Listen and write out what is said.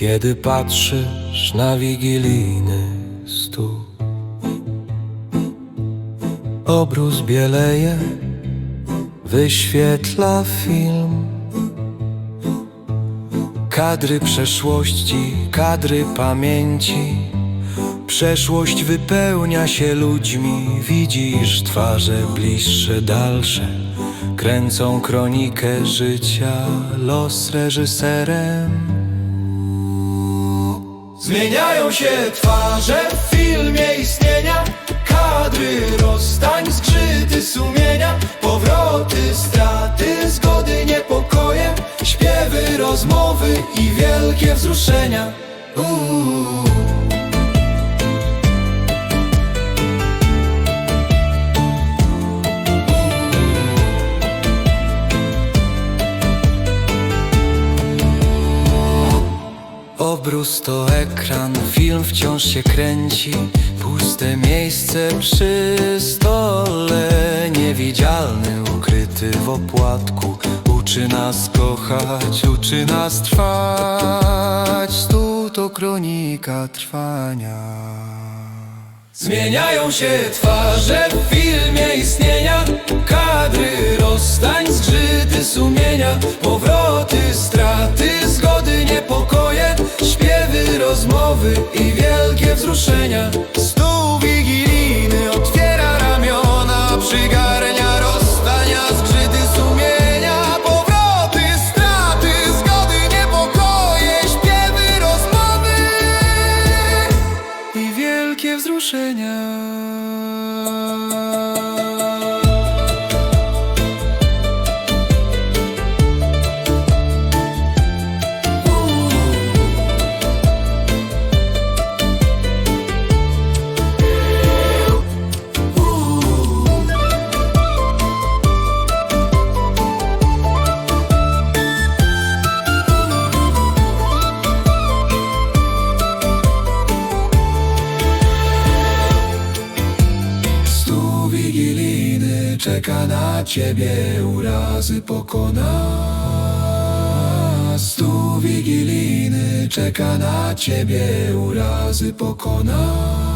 Kiedy patrzysz na wigilijny stół Obrus bieleje, wyświetla film. Kadry przeszłości, kadry pamięci Przeszłość wypełnia się ludźmi. Widzisz twarze bliższe, dalsze Kręcą kronikę życia Los reżyserem Zmieniają się twarze w filmie istnienia. Kadry rozstań, zgrzyty sumienia. Powroty, straty, zgody, niepokoje. Śpiewy, rozmowy i wielkie wzruszenia. Uuu. Obrus to ekran, film wciąż się kręci. Puste miejsce przy stole Niewidzialny, ukryty w opłatku. Uczy nas kochać, uczy nas trwać. Stół to kronika trwania. Zmieniają się twarze w filmie istnienia. Kadry rozstań, zgrzyty sumienia. Powroty, straty, zgody, niepokoje wzruszenia Stół wigilijny otwiera ramiona Przygarnia rozstania, zgrzyty sumienia Powroty, straty, zgody, niepokoje Śpiewy, rozmowy i wielkie wzruszenia. Czeka na ciebie, urazy pokona. Stół wigilijny czeka na ciebie, urazy pokona.